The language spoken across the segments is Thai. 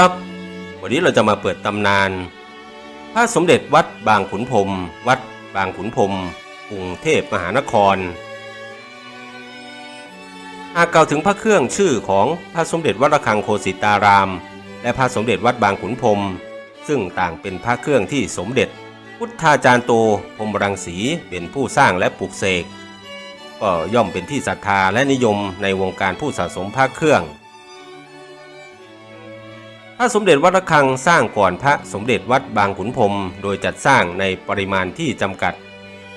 ครับ วันนี้เราจะมาเปิดตำนาน พระสมเด็จวัดบางขุนพรมวัดบางขุนพรมกรุงเทพมหานคร หากกล่าวถึงพระเครื่องชื่อของพระสมเด็จวัดระฆังโคสิตาราม และพระสมเด็จวัดบางขุนพรมซึ่งต่างเป็นพระเครื่องที่สมเด็จ พุทธาจารย์โตพรมรังสีเป็นผู้สร้างและปลูกเสกก็ย่อมเป็นที่ศรัทธาและนิยมในวงการผู้สะสมพระเครื่อง ระสมเด็จวัดระฆังสร้างก่อนพระสมเด็จวัดบางขุนพรมโดยจัดสร้างในปริมาณที่จำกัด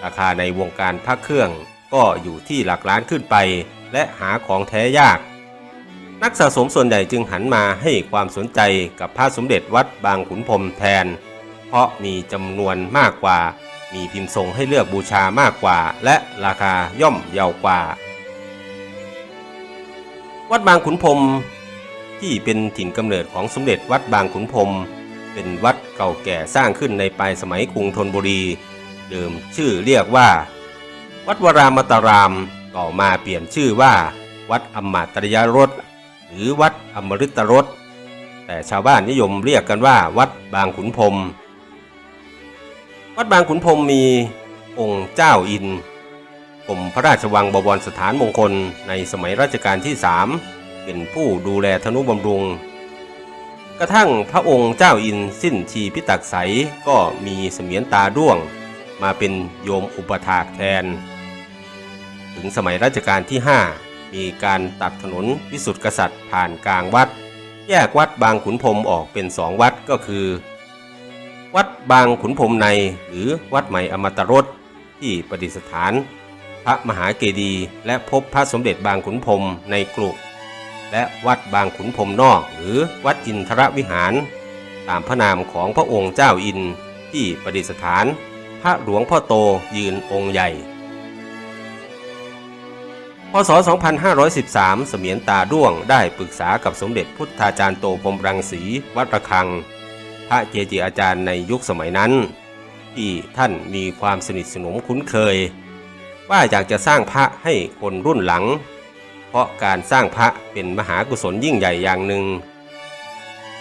ราคาในวงการพระเครื่องก็อยู่ที่หลักล้านขึ้นไป และหาของแท้ยาก นักสะสมส่วนใหญ่จึงหันมาให้ความสนใจกับพระสมเด็จวัดบางขุนพรมแทน เพราะมีจำนวนมากกว่า มีพิมพ์ทรงให้เลือกบูชามากกว่า และราคาย่อมเยาวกว่า วัดบางขุนพรม ที่เป็นถิ่นกำเนิดของสมเด็จวัดบางขุนพรมเป็นวัดเก่าแก่สร้างขึ้นในปลายสมัยกรุงธนบุรี เดิมชื่อเรียกว่า วัดวรามตาราม ต่อมาเปลี่ยนชื่อว่า วัดอมาตริยรสหรือวัดอมฤตรสแต่ชาวบ้านนิยมเรียกกันว่า วัดบางขุนพรมวัดบางขุนพรมมีองค์เจ้าอินกรมพระราชวังบวรสถานมงคลในสมัยรัชกาลที่สาม เป็นผู้ดูแลธนุบำรุง กระทั่งพระองค์เจ้าอินสิ้นชีพิตักใสก็มีเสมียนตาด้วง มาเป็นโยมอุปถากแทน ถึงสมัยรัชกาลที่ 5 มีการตัดถนนวิสุทธิกษัตริย์ผ่านกลางวัด แยกวัดบางขุนพรมออกเป็นสองวัดก็คือ วัดบางขุนพรมในหรือวัดใหม่อมตรสที่ประดิษฐานพระมหาเกดีย์และพบพระสมเด็จบางขุนพรมในกรุ และวัดบางขุนพรมนอกหรือวัดอินทรวิหาร ตามพระนามของพระองค์เจ้าอินที่ประดิษฐาน พระหลวงพ่อโตยืนองค์ใหญ่ พศ 2513 เสมียนตาด้วงได้ปรึกษากับสมเด็จพุทธาจารย์โตพรมรังสีวัดระฆัง พระเจจิอาจารย์ในยุคสมัยนั้น ที่ท่านมีความสนิทสนมคุ้นเคย ว่าอยากจะสร้างพระให้คนรุ่นหลัง เพราะการสร้างพระเป็นมหากุศลยิ่งใหญ่อย่างหนึ่ง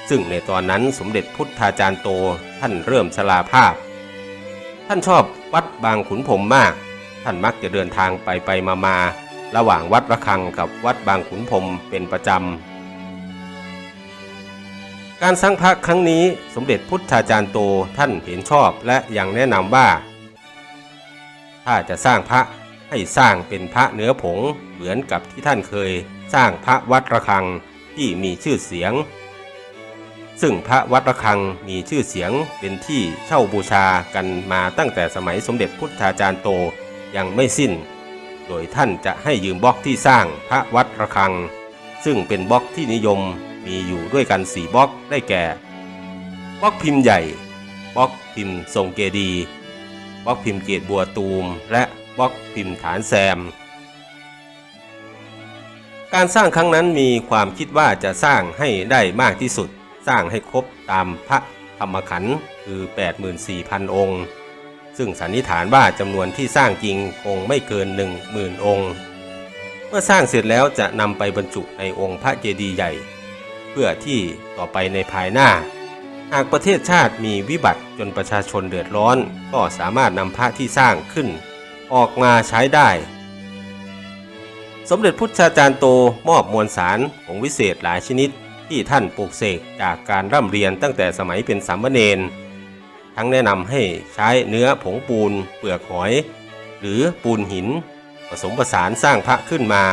ซึ่งในตอนนั้นสมเด็จพุทธาจารย์โตท่านเริ่มชราภาพ ท่านชอบวัดบางขุนพรมมาก ท่านมักจะเดินทางไปไปมามาระหว่างวัดระฆังกับวัดบางขุนพรมเป็นประจำ การสร้างพระครั้งนี้สมเด็จพุทธาจารย์โตท่านเห็นชอบและยังแนะนำว่า ถ้าจะสร้างพระให้สร้างเป็นพระเนื้อผง เหมือนกับที่ท่านเคยสร้างพระวัดระฆังที่มีชื่อเสียง ซึ่งพระวัดระฆังมีชื่อเสียงเป็นที่เช่าบูชากันมาตั้งแต่สมัยสมเด็จพุทธาจารย์โตยังไม่สิ้น โดยท่านจะให้ยืมบล็อกที่สร้างพระวัดระฆัง ซึ่งเป็นบล็อกที่นิยมมีอยู่ด้วยกันสี่บล็อกได้แก่บล็อกพิมพ์ใหญ่บล็อกพิมพ์ทรงเกดีบล็อกพิมพ์เกตบัวตูม และบล็อกพิมพ์ฐานแซม การสร้างครั้งนั้นมีความคิดว่าจะสร้างให้ได้มากที่สุด สร้างให้ครบตามพระธรรมขันธ์คือ 84,000 องค์ ซึ่งสันนิษฐานว่าจำนวนที่สร้างจริงคงไม่เกิน 10,000 องค์ เมื่อสร้างเสร็จแล้วจะนำไปบรรจุในองค์พระเจดีย์ใหญ่ เพื่อที่ต่อไปในภายหน้า หากประเทศชาติมีวิบัติจนประชาชนเดือดร้อน ก็สามารถนำพระที่สร้างขึ้น ออกมาใช้ได้ สมเด็จพุทธาจารย์โตมอบมวลสารผงวิเศษหลายชนิดที่ท่านปลูกเสกจากการร่ำเรียนตั้งแต่สมัยเป็นสามเณรทั้งแนะนำให้ใช้เนื้อผงปูน เปลือกหอย หรือปูนหิน ผสมผสานสร้างพระขึ้นมา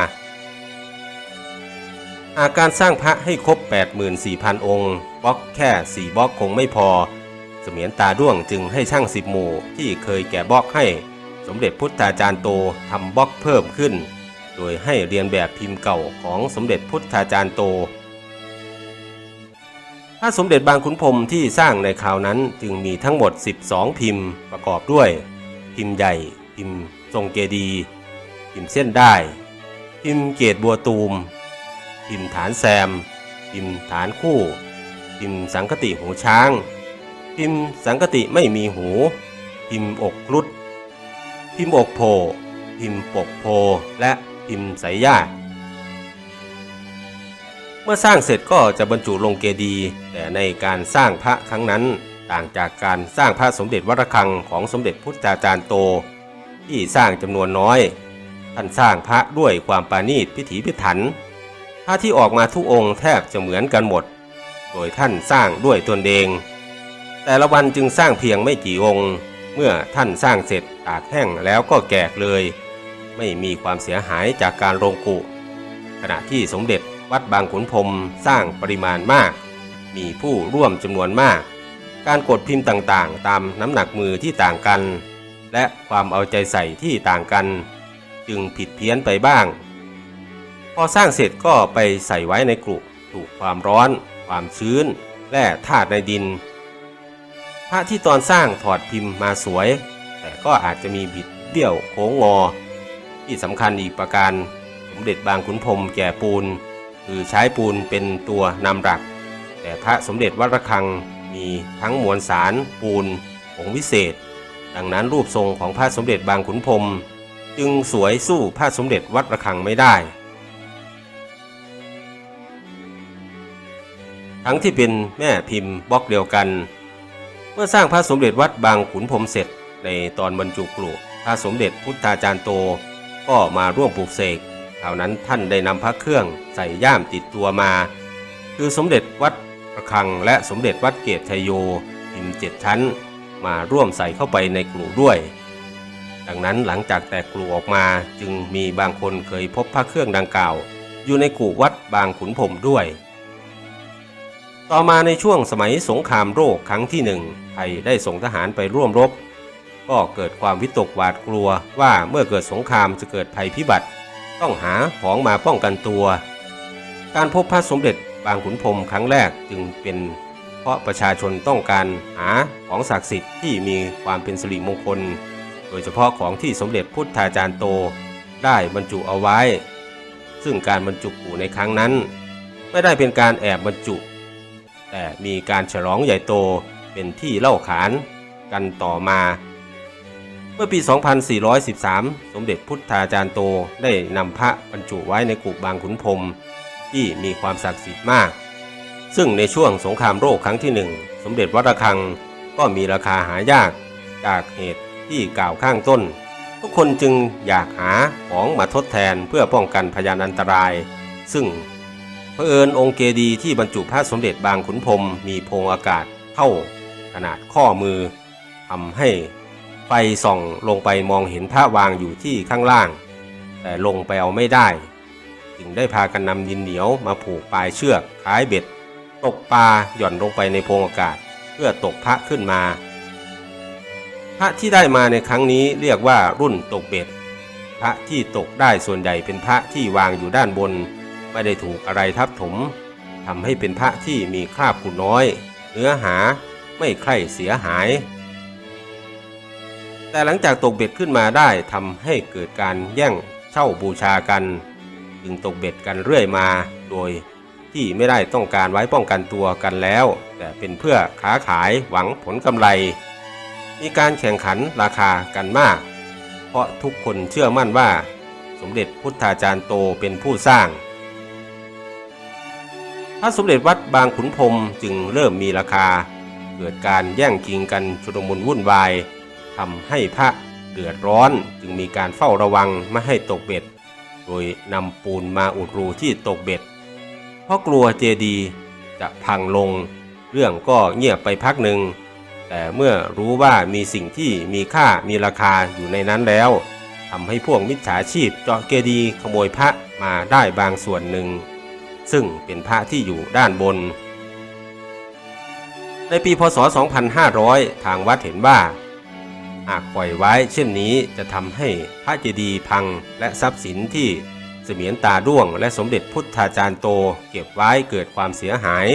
หากการสร้างพระให้ครบ 84,000 องค์ บล็อกแค่ 4บล็อกคงไม่พอ เสมียนตาด้วงจึงให้ช่างสิบหมู่ที่เคยแกะบล็อกให้ สมเด็จพุทธาจารย์โตทำบล็อกเพิ่มขึ้น โดยให้เรียนแบบพิมพ์เก่าของสมเด็จพุทธาจารย์โต พระสมเด็จบางขุนพรมที่สร้างในคราวนั้นจึงมีทั้งหมด 12 พิมพ์ประกอบด้วย พิมพ์ใหญ่ พิมพ์ทรงเกดี พิมพ์เส้นได้ พิมพ์เกตบัวตูม พิมพ์ฐานแซม พิมพ์ฐานคู่ พิมพ์สังคติหูช้าง พิมพ์สังคติไม่มีหู พิมพ์อกครุฑพิมพ์อกโพพิมพ์ปกโพและ พิมพ์สายญาติเมื่อสร้างเสร็จก็จะบรรจุลงเกดีย์แต่ในการสร้างพระครั้งนั้น ต่างจากการสร้างพระสมเด็จวัดระฆังของสมเด็จพุทธาจารย์โต ที่สร้างจำนวนน้อย ท่านสร้างพระด้วยความปาณีตพิถีพิถันพระที่ออกมาทุกองค์แทบจะเหมือนกันหมด โดยท่านสร้างด้วยตนเอง แต่ละวันจึงสร้างเพียงไม่กี่องค์ เมื่อท่านสร้างเสร็จตากแห้งแล้วก็แกกเลย ไม่มีความเสียหายจากการลงกุ ขณะที่สมเด็จวัดบางขุนพรมสร้างปริมาณมาก มีผู้ร่วมจำนวนมาก การกดพิมพ์ต่างๆ ตามน้ำหนักมือที่ต่างกัน และความเอาใจใส่ที่ต่างกัน จึงผิดเพี้ยนไปบ้าง พอสร้างเสร็จก็ไปใส่ไว้ในกรุถูกความร้อน ความชื้น และธาตุในดิน พระที่ตอนสร้างถอดพิมพ์มาสวย แต่ก็อาจจะมีบิดเบี้ยวโค้งงอ ที่สำคัญอีกประการสมเด็จบางขุนพรมแก่ปูน คือใช้ปูนเป็นตัวนำหลัก แต่พระสมเด็จวัดระฆังมีทั้งมวลสารปูนผงวิเศษ ดังนั้นรูปทรงของพระสมเด็จบางขุนพรมจึงสวยสู้พระสมเด็จวัดระฆังไม่ได้ ทั้งที่เป็นแม่พิมพ์บล็อกเดียวกัน เมื่อสร้างพระสมเด็จวัดบางขุนพรมเสร็จในตอนบรรจุกรุพระสมเด็จพุทธาจารย์โต ก็มาร่วมปลูกเสกคราวนั้นท่านได้นำพระเครื่องใส่ย่ามติดตัวมา คือสมเด็จวัดประฆังและสมเด็จวัดเกตชยโยพิมพ์เจ็ดชั้น มาร่วมใส่เข้าไปในกลุ่ด้วย ดังนั้นหลังจากแตกกลุ่ออกมาจึงมีบางคนเคยพบพระเครื่องดังกล่าว อยู่ในกลุ่วัดบางขุนพรมด้วย ต่อมาในช่วงสมัยสงครามโรคครั้งที่หนึ่งไทยได้ส่งทหารไปร่วมรบ ก็เกิดความวิตกหวาดกลัวว่าเมื่อเกิดสงครามจะเกิดภัยพิบัติ ต้องหาของมาป้องกันตัว การพบพระสมเด็จบางขุนพรมครั้งแรกจึงเป็น เพราะประชาชนต้องการหาของศักดิ์สิทธิ์ที่มีความเป็นสิริมงคล โดยเฉพาะของที่สมเด็จพุทธาจารย์โตได้บรรจุเอาไว้ ซึ่งการบรรจุกูในครั้งนั้น ไม่ได้เป็นการแอบบรรจุ แต่มีการฉลองใหญ่โตเป็นที่เล่าขานกันต่อมา เมื่อปี 2413 สมเด็จพุทธาจารย์โตได้นำพระบรรจุไว้ในกุบางขุนพรมที่มีความศักดิ์สิทธิ์มาก ซึ่งในช่วงสงครามโรคครั้งที่หนึ่งสมเด็จวัดระฆังก็มีราคาหายากจากเหตุที่กล่าวข้างต้น ทุกคนจึงอยากหาของมาทดแทนเพื่อป้องกันพยานอันตราย ซึ่งเผอิญองค์เกดีที่บรรจุพระสมเด็จบางขุนพรมมีโพรงอากาศเท่าขนาดข้อมือทำให้ ไฟส่องลงไปมองเห็นพระวางอยู่ที่ข้างล่าง แต่ลงไปเอาไม่ได้ จึงได้พากันนำดินเหนียวมาผูกปลายเชือกคล้ายเบ็ด ตกปลาหย่อนลงไปในโพรงอากาศ เพื่อตกพระขึ้นมา พระที่ได้มาในครั้งนี้เรียกว่ารุ่นตกเบ็ด พระที่ตกได้ส่วนใหญ่เป็นพระที่วางอยู่ด้านบน ไม่ได้ถูกอะไรทับถมทำให้เป็นพระที่มีคราบขุ่นน้อย เนื้อหาไม่ใคร่เสียหาย แต่หลังจากตกเบ็ดขึ้นมาได้ทำให้เกิดการแย่งเช่าบูชากัน จึงตกเบ็ดกันเรื่อยมา โดยที่ไม่ได้ต้องการไว้ป้องกันตัวกันแล้ว แต่เป็นเพื่อค้าขายหวังผลกำไร มีการแข่งขันราคากันมาก เพราะทุกคนเชื่อมั่นว่า สมเด็จพุทธาจารย์โตเป็นผู้สร้างพระสมเด็จวัดบางขุนพรมจึงเริ่มมีราคา เกิดการแย่งชิงกันชุลมุนวุ่นวาย ทำให้พระเดือดร้อนจึงมีการเฝ้าระวังไม่ให้ตกเบ็ด โดยนำปูนมาอุดรูที่ตกเบ็ด เพราะกลัวเจดีย์จะพังลง เรื่องก็เงียบไปพักหนึ่ง แต่เมื่อรู้ว่ามีสิ่งที่มีค่ามีราคาอยู่ในนั้นแล้วทำให้พวกมิจฉาชีพเจาะเจดีขโมยพระมาได้บางส่วนหนึ่ง ซึ่งเป็นพระที่อยู่ด้านบน ในปีพศ 2500 ทางวัดเห็นว่า หากปล่อยไว้เช่นนี้จะทำให้พระเจดีย์พังและทรัพย์สินที่เสมียนตาด้วงและสมเด็จพุทธาจารย์โตเก็บไว้เกิดความเสียหาย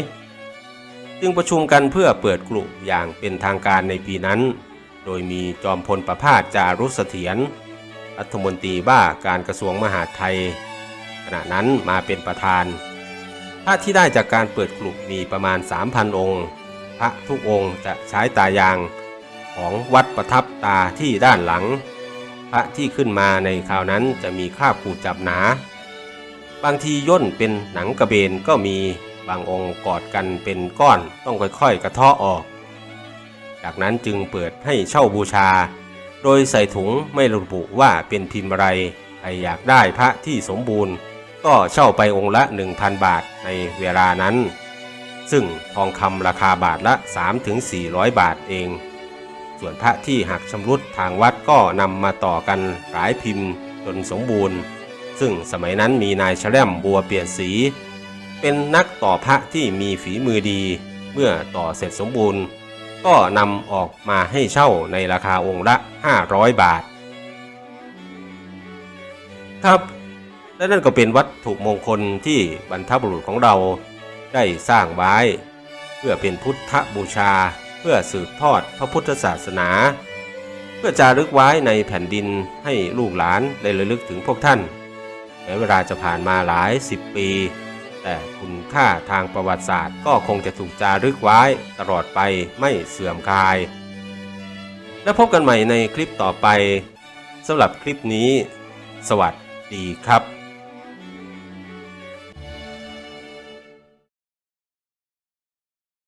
จึงประชุมกันเพื่อเปิดกลุ่มอย่างเป็นทางการในปีนั้น โดยมีจอมพลประภาสจารุเถียรรัฐมนตรีว่าการกระทรวงมหาดไทย ขณะนั้นมาเป็นประธาน พระที่ได้จากการเปิดกลุ่มมีประมาณ 3,000 องค์ พระทุกองค์จะใช้ตายาง ของวัดประทับตาที่ด้านหลัง พระที่ขึ้นมาในคราวนั้นจะมีคราบขูดจับหนา บางทีย่นเป็นหนังกระเบนก็มีบางองค์กอดกันเป็นก้อนต้องค่อยๆ กระเทาะออก จากนั้นจึงเปิดให้เช่าบูชา โดยใส่ถุงไม่ระบุว่าเป็นพิมพ์อะไรใครอยากได้พระที่สมบูรณ์ ก็เช่าไปองค์ละ 1,000 บาทในเวลานั้น ซึ่งทองคำราคาบาทละ 3-400 บาทเอง ส่วนพระที่หักชำรุดทางวัดก็นำมาต่อกันหลายพิมพ์จนสมบูรณ์ ซึ่งสมัยนั้นมีนายแชล่มบัวเปลี่ยนสี เป็นนักต่อพระที่มีฝีมือดี เมื่อต่อเสร็จสมบูรณ์ ก็นำออกมาให้เช่าในราคาองค์ละ 500 บาท ครับและนั่นก็เป็นวัตถุมงคลที่บรรพบุรุษของเราได้สร้างไว้ เพื่อเป็นพุทธบูชา เพื่อสืบทอดพระพุทธศาสนา เพื่อจารึกไว้ในแผ่นดินให้ลูกหลานได้ระลึกถึงพวกท่านแม้เวลาจะผ่านมาหลายสิบปี แต่คุณค่าทางประวัติศาสตร์ก็คงจะถูกจารึกไว้ตลอดไปไม่เสื่อมคลาย แล้วพบกันใหม่ในคลิปต่อไปสำหรับคลิปนี้ สวัสดีครับ